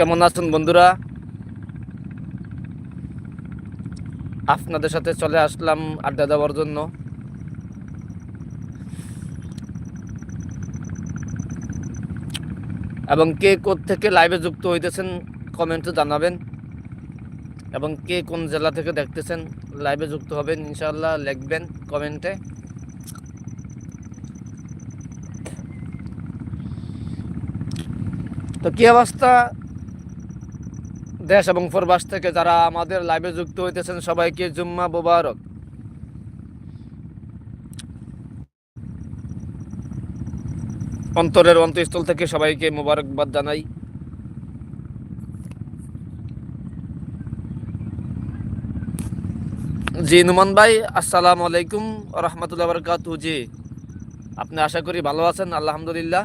কেমন আছেন বন্ধুরা? আপনাদের সাথে চলে আসলাম আড্ডা দেওয়ার জন্য। এবং কে থেকে লাইভে যুক্ত হইতেছেন কমেন্টে জানাবেন। এবং কে কোন জেলা থেকে দেখতেছেন লাইভে যুক্ত হবেন ইনশাল্লাহ লিখবেন কমেন্টে তো কি অবস্থা? দেশ এবং প্রবাস থেকে যারা আমাদের লাইভে যুক্ত হইতেছেন, সবাইকে জুম্মা মোবারক। অন্তরের অন্তঃস্থল থেকে সবাইকে মোবারকবাদ জানাই। জি, নুমান ভাই, আসসালামু আলাইকুম রহমতুল্লাহ বরকাত জি, আপনি আশা করি ভালো আছেন, আলহামদুলিল্লাহ।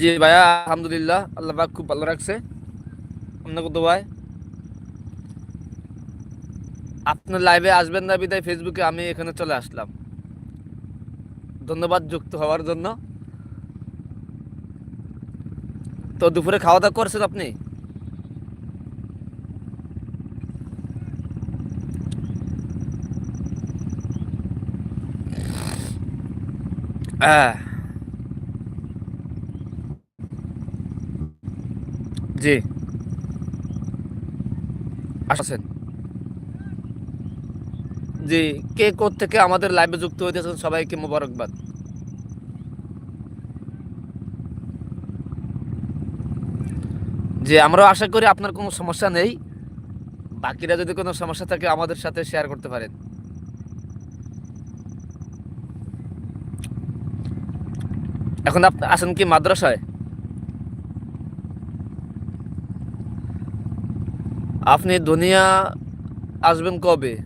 জি ভাইয়া, আলহামদুলিল্লাহ, আল্লাহ পাক খুব ভালো রাখছে। আপনাকে তো ভাই? আপনার লাইভে আসবেন না বিদায় ফেসবুকে আমি এখানে চলে আসলাম। ধন্যবাদ যুক্ত হওয়ার জন্য। তো দুপুরে খাওয়া দাওয়া করছেন আপনি? হ্যাঁ। জি। আসেন। জি, কে থেকে আমাদের লাইভে যুক্ত হইতেছেন সবাইকে মোবারকবাদ। জি, আমরাও আশা করি আপনার কোনো সমস্যা নেই। বাকিরা যদি কোনো সমস্যা থাকে আমাদের সাথে শেয়ার করতে পারেন। এখন আপনি আসেন কি মাদ্রাসায়? আপনি দুনিয়া আসবেন কবে?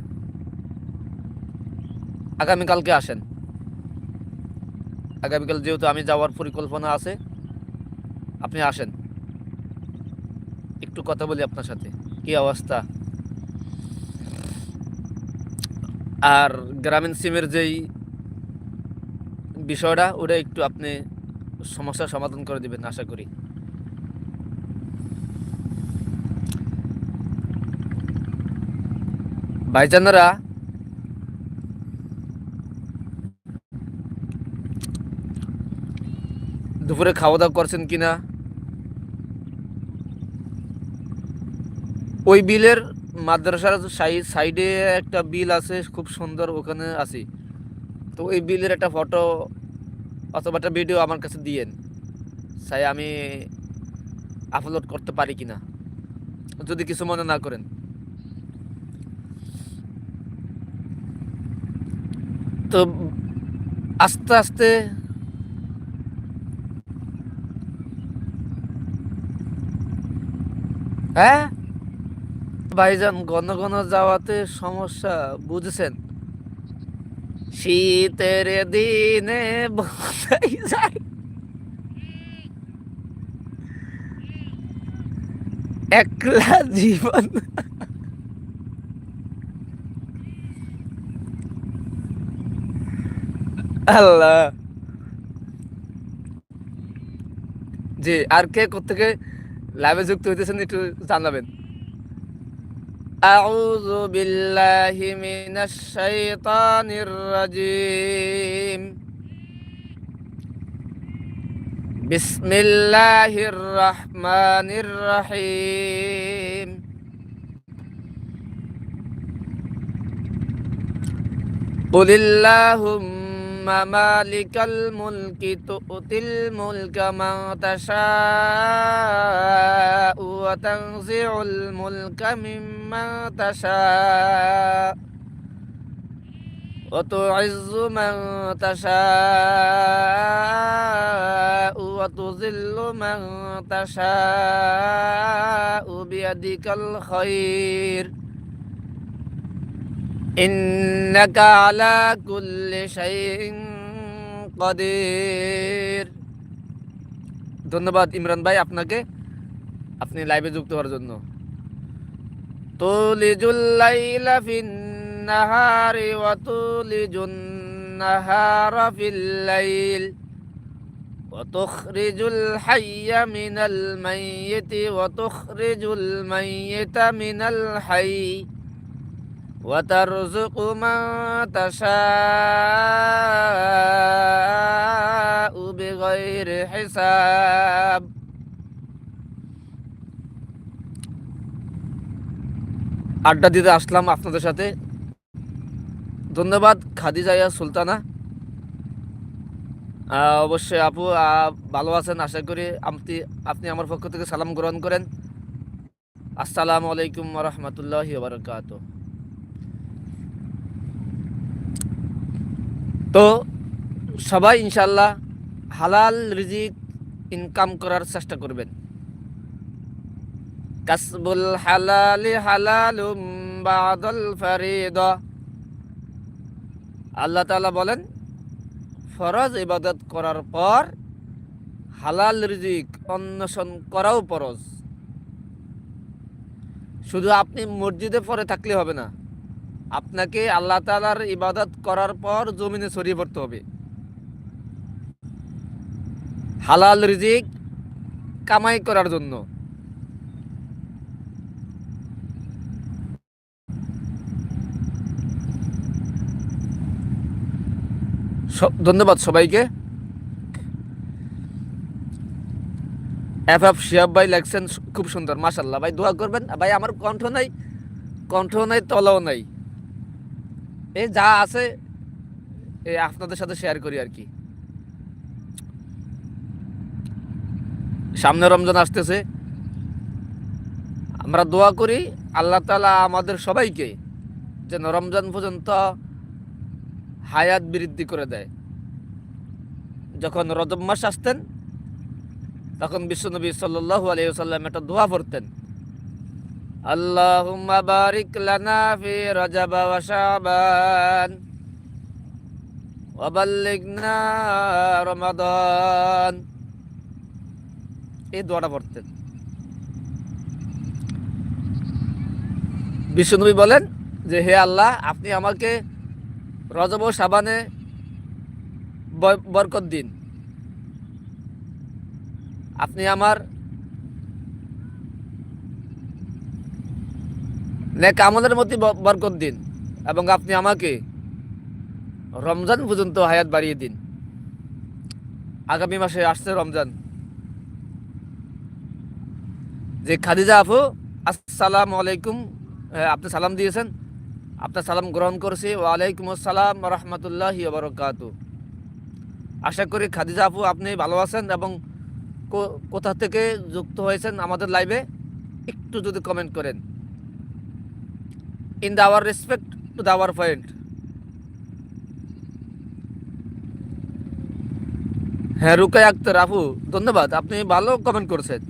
আগামীকালকে আসেন। আগামীকাল যেহেতু আমি যাওয়ার পরিকল্পনা আছে, আপনি আসেন। একটু কথা বলি আপনার সাথে। কি অবস্থা? আর গ্রামীণ সিমের যেই বিষয়টা, ওটা একটু আপনি সমস্যার সমাধান করে দিবেন, আশা করি। ভাইজানেরা, দুপুরে খাওয়া দাওয়া করছেন কিনা? ওই বিলের মাদ্রাসার সাইডে একটা বিল আছে, খুব সুন্দর, ওখানে আছি। তো ওই বিলের একটা ফটো অথবা একটা ভিডিও আমার কাছে দিয়েন, চাই আমি আপলোড করতে পারি কিনা। যদি কিছু মনে না করেন। তো আস্তে আস্তে হ্যাঁ? ভাইজান, ঘন ঘন যাওয়াতে সমস্যা, বুঝছেন? শীতের দিনে যায়। একলা জীবন আল্লাহ জি আর কে কোথেকে লাইভে যুক্ত হইতেছেন একটু জানাবেন أعوذ بالله من الشيطان الرجيم بسم الله الرحمن الرحيم قل اللهم مالك الملك تؤتي الملك من تشاء وتنزع الملك ممن تشاء وتعز من تشاء وتذل من تشاء بيدك الخير إنك على كل شيء قدير ধন্যবাদ ইমরান ভাই আপনাকে আপনি লাইভে যুক্ত হওয়ার জন্য তুলিজুল লাইলা ফিন নাহারি ওয়া তুলিজুন নাহারা ফিল লাইল وتخرج الحي من الميت وتخرج الميت من الحي وترزق من تشاء بغير حساب আড্ডা দিতে আসলাম আপনাদের সাথে ধন্যবাদ খাদিজাইয়া সুলতানা আহ, অবশ্যই আপু আহ, ভালো আছেন আশা করি আপনি আপনি আমার পক্ষ থেকে সালাম গ্রহণ করেন আসসালামু আলাইকুম রহমতুল্লাহ বারকাত তো সবাই ইনশাল্লাহ হালাল রিজিক ইনকাম করার চেষ্টা করবেন। কাসবুল হালালি হালালুম বাদল ফারিদা। আল্লাহ তাআলা বলেন, ফরজ ইবাদত করার পর হালাল রিজিক অন্বেষণ করাও ফরজ। শুধু আপনি মসজিদে পরে থাকলে হবে না। আপনাকে আল্লাহ তাআলার ইবাদত করার পর জমিনে ছড়িয়ে পড়তে হবে। হালাল রিজিক কামাই করার জন্য। ধন্যবাদ সবাইকে। এফ এফ শিয়াব ভাই লেখছেন, খুব সুন্দর মাশাল্লাহ ভাই, দোয়া করবেন। ভাই, আমার কণ্ঠ নাই কণ্ঠ নাই, তলাও নাই। এই যা আছে, এই আপনাদের সাথে শেয়ার করি আর কি। সামনে রমজান আসতেছে। আমরা দোয়া করি, আল্লাহ তাআলা আমাদের সবাইকে যেন রমজান পর্যন্ত হায়াত বৃদ্ধি করে দেয়। যখন রজব মাস আসতেন, তখন বিশ্বনবী সাল্লাল্লাহু আলাইহি সাল্লাম একটা দোয়া পড়তেন। বারিক লানা ফি রজব ওয়া শাবান ওয়া বাল্লিগনা এই দোয়াটা পড়তেন। বিশ্বনবী বলেন যে, হে আল্লাহ, আপনি আমাকে রজব ও সাবানে বরকত দিন। আপনি আমার নেক আমলের মধ্যে বরকত দিন এবং আপনি আমাকে রমজান পর্যন্ত হায়াত বাড়িয়ে দিন। আগামী মাসে আসছে রমজান। যে খাদিজা আপু আসসালামু আলাইকুম। হ্যাঁ, আপনি সালাম দিয়েছেন। আপনার সালাম গ্রহণ করছি। ওয়ালাইকুম আসসালাম রহমতুল্লাহ বারকাত। আশা করি খাদিজা আপু আপনি ভালো আছেন এবং কোথা থেকে যুক্ত হয়েছেন আমাদের লাইভে একটু যদি কমেন্ট করেন। In the our respect to the our point হ্যাঁ রুকাই আক্তার আপু ধন্যবাদ। আপনি ভালো কমেন্ট করেছেন।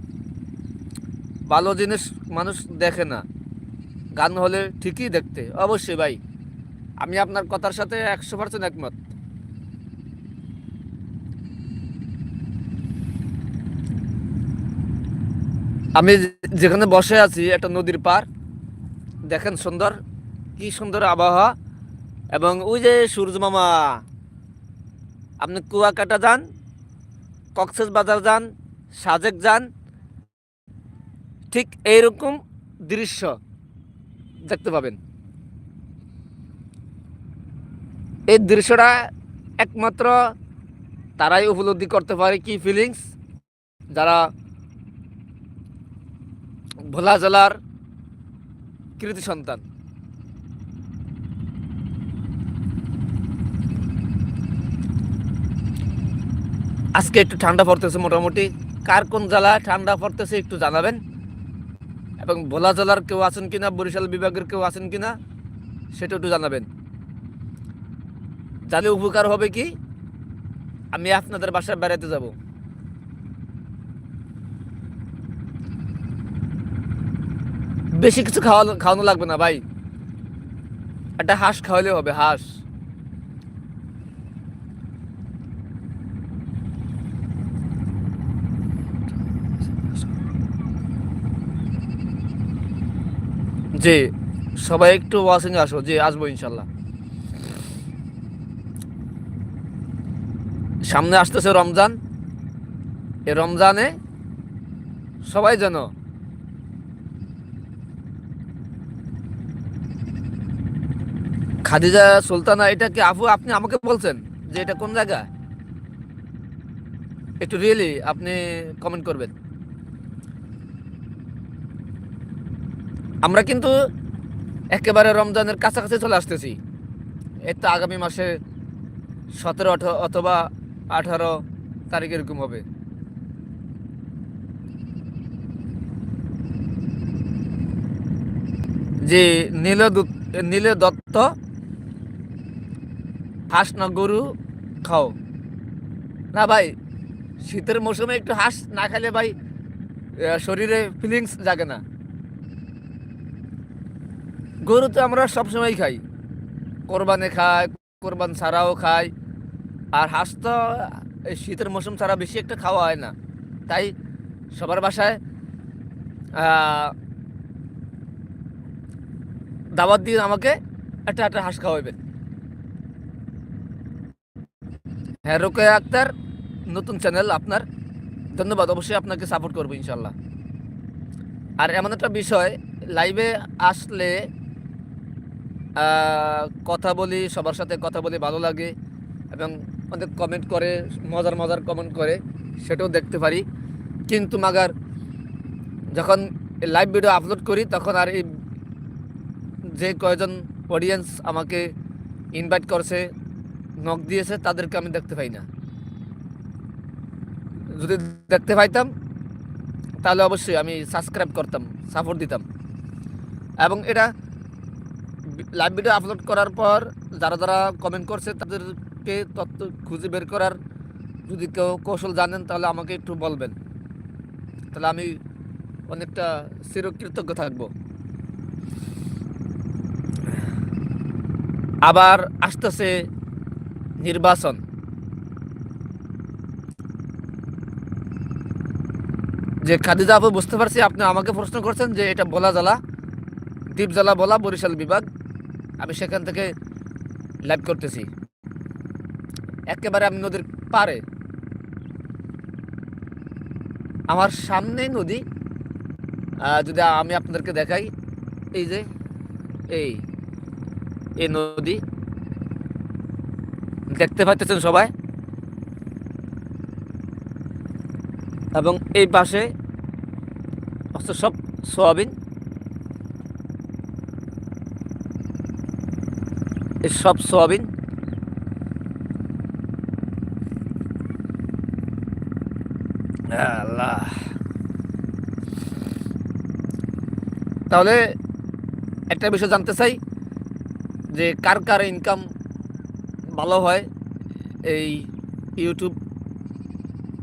ভালো জিনিস মানুষ দেখে না। গান হলে ঠিকই দেখতে। অবশ্যই ভাই, আমি আপনার কথার সাথে একশো পার্সেন্ট একমত। আমি যেখানে বসে আছি, একটা নদীর পার দেখেন সুন্দর, কি সুন্দর আবহাওয়া। এবং ওই যে সূর্য মামা, আপনি কুয়াকাটা যান, কক্সেস বাজার যান, সাজেক যান, ঠিক এইরকম দৃশ্য দেখতে পাবেন। এই দৃশ্যটা একমাত্র তারাই উপলব্ধি করতে পারে কি ফিলিংস যারা ভোলা জেলার কৃতি সন্তান। আজকে একটু ঠান্ডা পড়তেছে মোটামুটি। কার কোন জেলা ঠান্ডা পড়তেছে একটু জানাবেন। এবং ভোলা জেলার কেউ আছেন কিনা, বরিশাল বিভাগের কেউ আছেন কিনা, সেটা একটু জানাবেন। জানলে উপকার হবে কি? আমি আপনাদের বাসায় বেড়াতে যাব। বেশি কিছু খাওয়ানো খাওয়ানো লাগবে না, ভাই। একটা হাঁস খাওয়ালে হবে, হাঁস। জি, সবাই একটু ওয়াশিং আসো, জি, আসব ইনশাল্লাহ। সামনে আসতেছে রমজান। এ রমজানে সবাই যেন খাদিজা সুলতানা, এটা কি আফু আপনি আমাকে বলছেন যে এটা কোন জায়গা? একটু রিয়েলি আপনি কমেন্ট করবেন। আমরা কিন্তু একেবারে রমজানের কাছাকাছি চলে আসতেছি। এই তো আগামী মাসে সতেরো অথবা আঠারো তারিখ এরকম হবে। যে নীল নীল দত্ত হাঁস না গরু, খাও। না ভাই, শীতের মৌসুমে একটু হাঁস না খেলে ভাই শরীরে ফিলিংস জাগে না। গরু তো আমরা সবসময় খাই। কোরবানে খাই, কোরবান ছাড়াও খাই। আর হাঁস তো এই শীতের মৌসুম ছাড়া বেশি একটা খাওয়া হয় না। তাই সবার বাসায় দাওয়াত দিয়ে আমাকে একটা একটা হাঁস খাওয়াবেন হ্যাঁ রোকেয়া আক্তার, নতুন চ্যানেল আপনার। ধন্যবাদ, অবশ্যই আপনাকে সাপোর্ট করব, ইনশাল্লাহ। আর এমন একটা বিষয় লাইভে আসলে কথা বলি, সবার সাথে কথা বলি, ভালো লাগে এবং অনেক কমেন্ট করে, মজার মজার কমেন্ট করে, সেটাও দেখতে পারি। কিন্তু মাগার, যখন লাইভ ভিডিও আপলোড করি, তখন আর এই যে কয়জন অডিয়েন্স আমাকে ইনভাইট করছে নক দিয়েছে, তাদেরকে আমি দেখতে পাই না। যদি দেখতে পাইতাম, তাহলে অবশ্যই আমি সাবস্ক্রাইব করতাম সাপোর্ট দিতাম। এবং এটা লাইভ ভিডিও আপলোড করার পর যারা যারা কমেন্ট করছে, তাদেরকে তথ্য খুঁজে বের করার যদি কেউ কৌশল জানেন, তাহলে আমাকে একটু বলবেন। তাহলে আমি অনেকটা চিরকৃতজ্ঞ থাকব। আবার আসতেছে নির্বাচন। যে খাদিজা আপু, বুঝতে পারছি আপনি আমাকে প্রশ্ন করছেন যে এটা বলা জ্বালা, দ্বীপ জ্বালা বলা বরিশাল বিভাগ। আমি সেখান থেকে লাইভ করতেছি। একেবারে আমি নদীর পারে আমার সামনে নদী। যদি আমি আপনাদেরকে দেখাই, এই যে, এই এই নদী। দেখতে পাচ্ছেন সবাই? এবং এই পাশে সব সোয়াবিন। এই সব সোয়াবিন। তাহলে একটা বিষয় জানতে চাই যে কার কার ইনকাম ভালো হয় এই ইউটিউব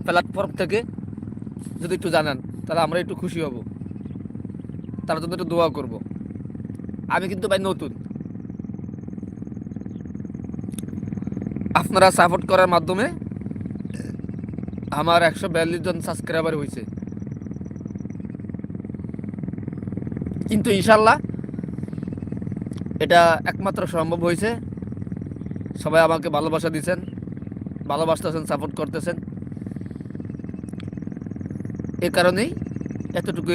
প্ল্যাটফর্ম থেকে। যদি একটু জানান, তাহলে আমরা একটু খুশি হব। তার জন্য একটু দোয়া করব। আমি কিন্তু ভাই নতুন। আপনারা সাপোর্ট করার মাধ্যমে আমার একশো বিয়াল্লিশ জন সাবস্ক্রাইবার হয়েছে। কিন্তু ইনশাল্লাহ এটা একমাত্র সম্ভব হয়েছে। সবাই আমাকে ভালোবাসা দিচ্ছেন ভালোবাসতেছেন সাপোর্ট করতেছেন। এ কারণেই এতটুকু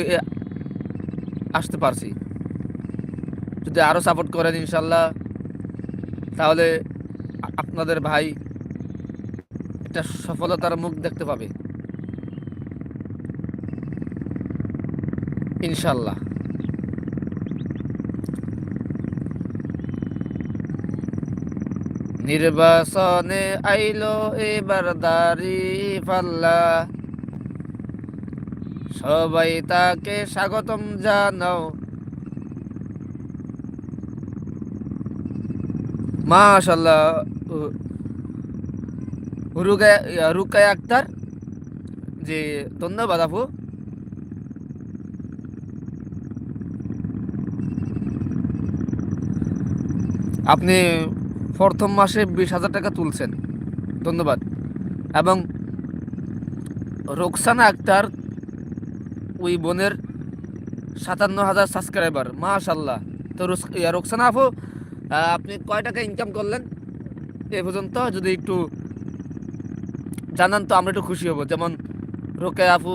আসতে পারছি। যদি আরও সাপোর্ট করেন ইনশাল্লাহ তাহলে আপনাদের ভাই একটা সফলতার মুখ দেখতে পাবে। ইনশাল্লাহ নির্বাচনে আইলো এবার দাড়ি পাল্লা সবাই তাকে স্বাগতম জানাও। মাশাল্লাহ রুকায় রুকায় আক্তার। জি, ধন্যবাদ আপু। আপনি প্রথম মাসে বিশ হাজার টাকা তুলছেন। ধন্যবাদ। এবং রোকসানা আক্তার ওই বোনের সাতান্ন হাজার সাবস্ক্রাইবার মাশাল্লাহ তো রোকসানা আপু আপনি কয় টাকা ইনকাম করলেন? এ পর্যন্ত যদি একটু জানান তো আমরা একটু খুশি হব। যেমন রোকে আপু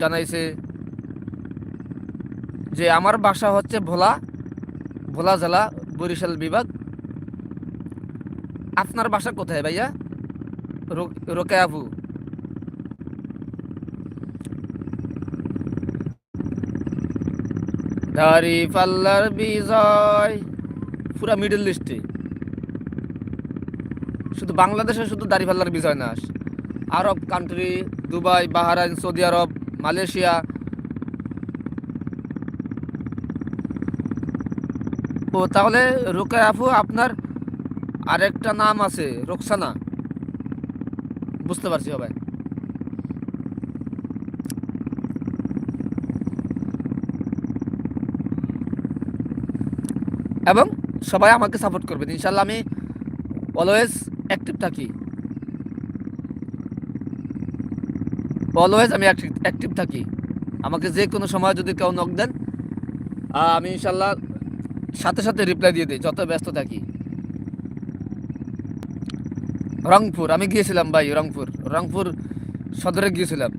জানাইছে যে, আমার বাসা হচ্ছে ভোলা ভোলা জেলা, বরিশাল বিভাগ। আপনার বাসা কোথায় ভাইয়া? রোকে আপু। দাড়ি পাল্লার বিজয়। পুরা মিডল লিস্টে শুধু বাংলাদেশে শুধু দাড়ি পাল্লার বিজয় না, Arab country Dubai, Bahrain, Saudi Arab, Malaysia. ও, তাহলে রোকে আপু, আপনার আরেকটা নাম আছে, রোকসানা। বুঝতে পারছি সবাই এবং সবাই আমাকে সাপোর্ট করবেন ইনশাল্লাহ আমি অলওয়েজ অ্যাক্টিভ থাকি। অলওয়েজ আমি অ্যাক্টিভ থাকি। আমাকে যে কোনো সময় যদি কেউ নক দেন আমি ইনশাল্লাহ সাথে সাথে রিপ্লাই দিয়ে দিই, যত ব্যস্ত থাকি। রংপুর, আমি গিয়েছিলাম ভাই রংপুর। রংপুর সদরে গিয়েছিলাম।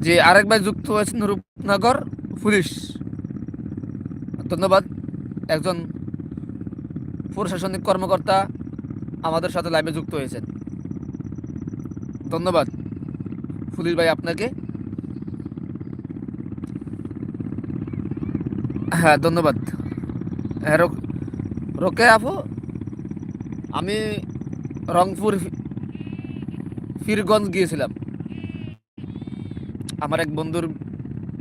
যে আরেক ভাই যুক্ত হয়েছেন রূপনগর পুলিশ। ধন্যবাদ। একজন প্রশাসনিক কর্মকর্তা আমাদের সাথে লাইভে যুক্ত হয়েছেন। ধন্যবাদ। পুলিশ ভাই আপনাকে। হ্যাঁ ধন্যবাদ। হ্যাঁ রোকে আপু আমি রংপুর ফিরগঞ্জ গিয়েছিলাম। আমার এক বন্ধুর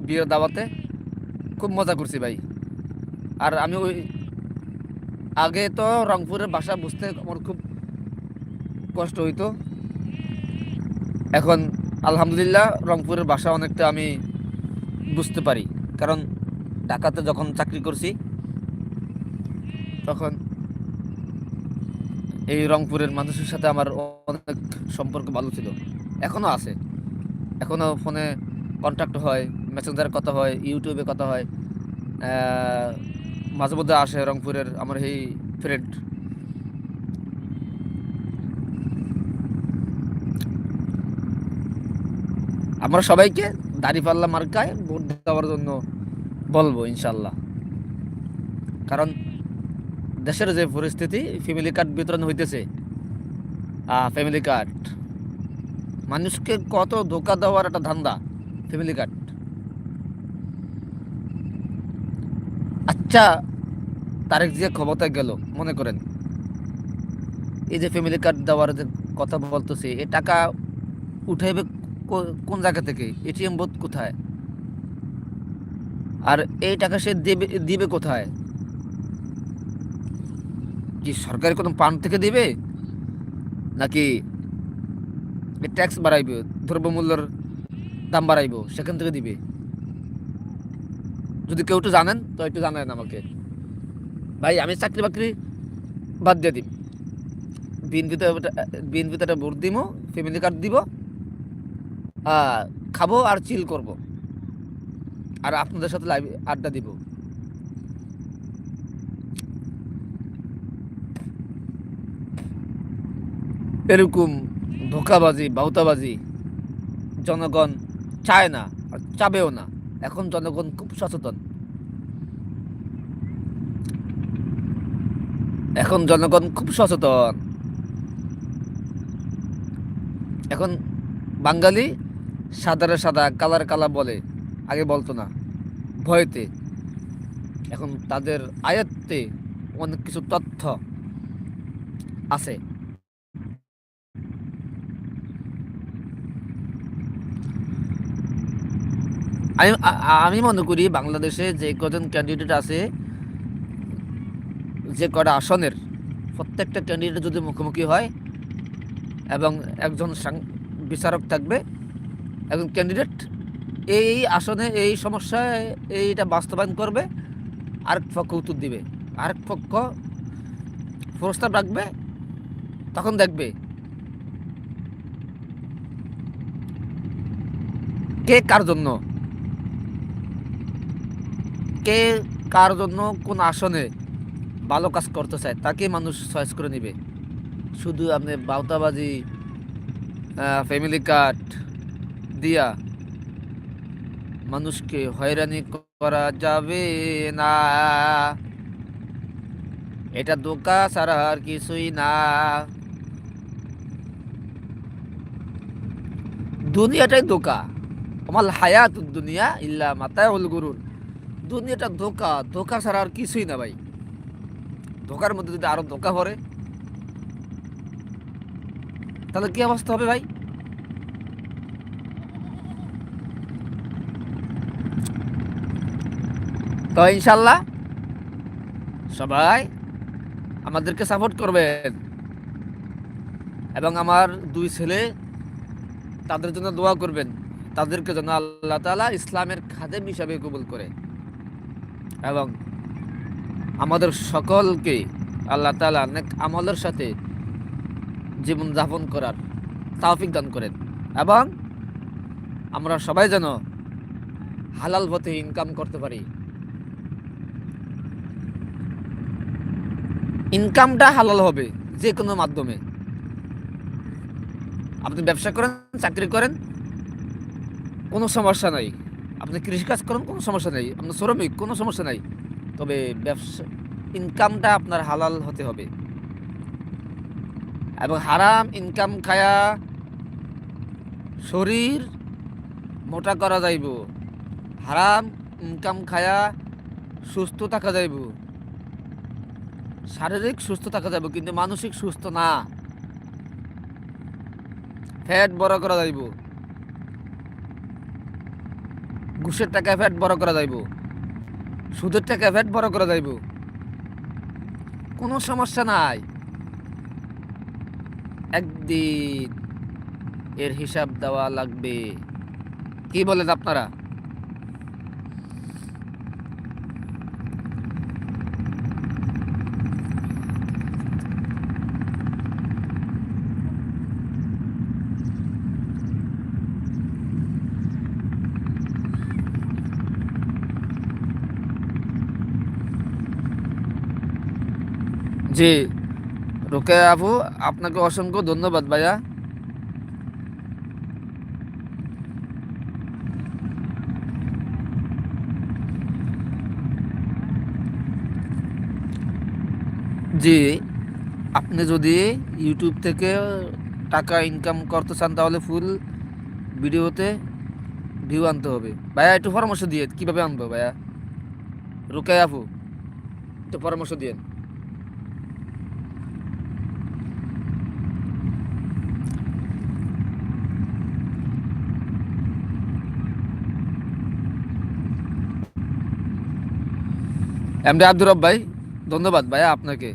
বিয়ের দাওয়াতে খুব মজা করছি ভাই। আর আমি ওই আগে তো রংপুরের ভাষা বুঝতে আমার খুব কষ্ট হইতো। এখন আলহামদুলিল্লাহ রংপুরের ভাষা অনেকটা আমি বুঝতে পারি। কারণ ঢাকাতে যখন চাকরি করছি তখন এই রংপুরের মানুষের সাথে আমার অনেক সম্পর্ক ভালো ছিল। এখনও আছে। এখনও ফোনে কন্ট্যাক্ট হয় মেসেঞ্জারে কথা হয় ইউটিউবে কথা হয়। মাঝে মধ্যে আসে রংপুরের আমার এই ফ্রেন্ড আমরা সবাইকে দাড়িপাল্লা মার্কায় ভোট দেওয়ার জন্য বলব ইনশাল্লাহ। কারণ দেশের যে পরিস্থিতি ফ্যামিলি কার্ড বিতরণ হইতেছে। ফ্যামিলি কার্ড মানুষকে কত ধোকা দেওয়ার একটা ধান্দা ফ্যামিলি কার্ড আচ্ছা তারেক যে ক্ষমতায় গেল, মনে করেন। এই যে ফ্যামিলি কার্ড দেওয়ার যে কথা বলতেছে, এ টাকা উঠাইবে কোন জায়গা থেকে? এটিএম বোধ কোথায়? আর এই টাকা সে দেবে, দিবে কোথায়? কি সরকারি কোনো পান্ড থেকে দিবে? নাকি ট্যাক্স বাড়াইবে, দ্রব্যমূল্যের দাম বাড়াইব, সেখান থেকে দিবে? যদি কেউ একটু জানেন, তো একটু জানাবেন আমাকে। ভাই, আমি চাকরি বাকরি বাদ দিয়ে দিই বিএনপিতে বিএনপিতে একটা ভোট দিব ফ্যামিলি কার্ড দিব খাব আর চিল করব। আর আপনাদের সাথে লাইভ আড্ডা দিব। এরকম ধোকাবাজি, বাউতাবাজি জনগণ চায় না আর চাবেও না। এখন জনগণ খুব সচেতন। এখন জনগণ খুব সচেতন। এখন বাঙালি সাদারে সাদা, কালার কালা বলে, আগে বলতো না, ভয়তে। এখন তাদের আয়ত্তে অনেক কিছু তথ্য আছে। আমি আমি মনে করি বাংলাদেশে যে কজন ক্যান্ডিডেট আছে, যে কটা আসনের, প্রত্যেকটা ক্যান্ডিডেট যদি মুখোমুখি হয় এবং একজন বিচারক থাকবে, একজন ক্যান্ডিডেট এই আসনে, এই সমস্যায় এইটা বাস্তবায়ন করবে, আরেক পক্ষ উত্তর দিবে। আরেক পক্ষ প্রস্তাব রাখবে, তখন দেখবে কে কার জন্য কে কার জন্য কোন আসনে ভালো কাজ করতে চায়, তাকে মানুষ চয়েস করে নিবে। শুধু আপনি বাউতাবাজি ফ্যামিলি কার্ড দিয়া মানুষকে হয়রানি করা যাবে না। এটা দোকা ছাড়া আর কিছুই না। দুনিয়াটাই দোকা আমার হায়াত দুনিয়া ইল্লা মাতায় হল গুরুর। দুনিয়াটা ধোকা ধোকা ছাড়া আর কিছুই না ভাই। ধোকার মধ্যে যদি আরও ধোকা ভরে তাহলে কি অবস্থা হবে ভাই? তো ইনশাল্লাহ সবাই আমাদেরকে সাপোর্ট করবেন। এবং আমার দুই ছেলে, তাদের জন্য দোয়া করবেন। তাদেরকে যেন আল্লাহ তালা ইসলামের খাদেম হিসাবে কবুল করে। এবং আমাদের সকলকে আল্লাহ তালা অনেক আমলের সাথে জীবন যাপন করার তাওফিক দান করেন এবং আমরা সবাই যেন হালাল পথে ইনকাম করতে পারি। ইনকামটা হালাল হবে যে কোনো মাধ্যমে। আপনি ব্যবসা করেন, চাকরি করেন, কোনো সমস্যা নাই। আপনি কৃষিকাজ করেন, কোনো সমস্যা নেই। আপনি শ্রমিক, কোনো সমস্যা নাই। তবে ব্যবসা ইনকামটা আপনার হালাল হতে হবে। এবং হারাম ইনকাম খায়া শরীর মোটা করা যাইব। হারাম ইনকাম খায়া সুস্থ থাকা যাইব। শারীরিক সুস্থ থাকা যাবে কিন্তু মানসিক সুস্থ না। ফ্যাট বড় করা যাইব। ঘুষের টাকা ফ্যাট বড় করা যাইব। সুদের টাকা ফ্যাট বড় করা যাইব। কোনো সমস্যা নাই। একদিন এর হিসাব দেওয়া লাগবে। কি বলেন আপনারা? জি। রোকে আপু, আপনাকে অসংখ্য ধন্যবাদ ভাইয়া। জি, আপনি যদি ইউটিউব থেকে টাকা ইনকাম করতে চান, তাহলে ফুল ভিডিওতে ভিউ আনতে হবে। ভাইয়া, একটু পরামর্শ দিয়ে, কীভাবে আনব ভাইয়া? রুকাই আপু, একটু পরামর্শ দিয়ে এমডি আব্দুর রব ভাই, ধন্যবাদ ভাইয়া আপনাকে।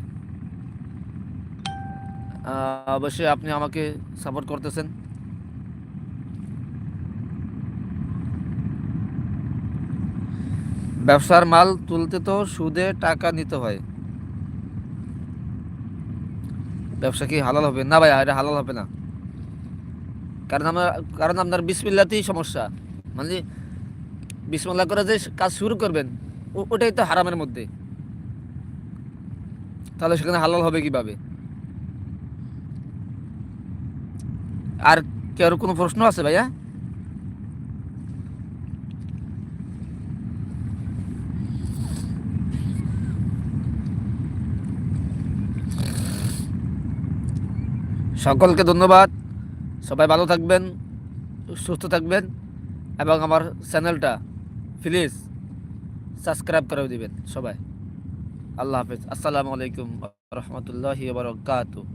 অবশ্যই আপনি আমাকে সাপোর্ট করতেছেন। ব্যবসার মাল তুলতে তো সুদে টাকা নিতে হয়। ব্যবসা কি হালাল হবে? না ভাই এটা হালাল হবে না। কারণ আমরা, কারণ আপনার বিসমিল্লাতেই সমস্যা। মানে বিসমিল্লা করে যে কাজ শুরু করবেন ওটাই তো হারামের মধ্যে। তাহলে সেখানে হালাল হবে কীভাবে? আর কি আর কোনো প্রশ্ন আছে ভাইয়া? সকলকে ধন্যবাদ। সবাই ভালো থাকবেন, সুস্থ থাকবেন, এবং আমার চ্যানেলটা প্লিজ সাবস্ক্রাইব করে দিবেন সবাই। আল্লাহ হাফেজ। আসসালামু আলাইকুম রহমতুল্লাহি বারকাতুহ।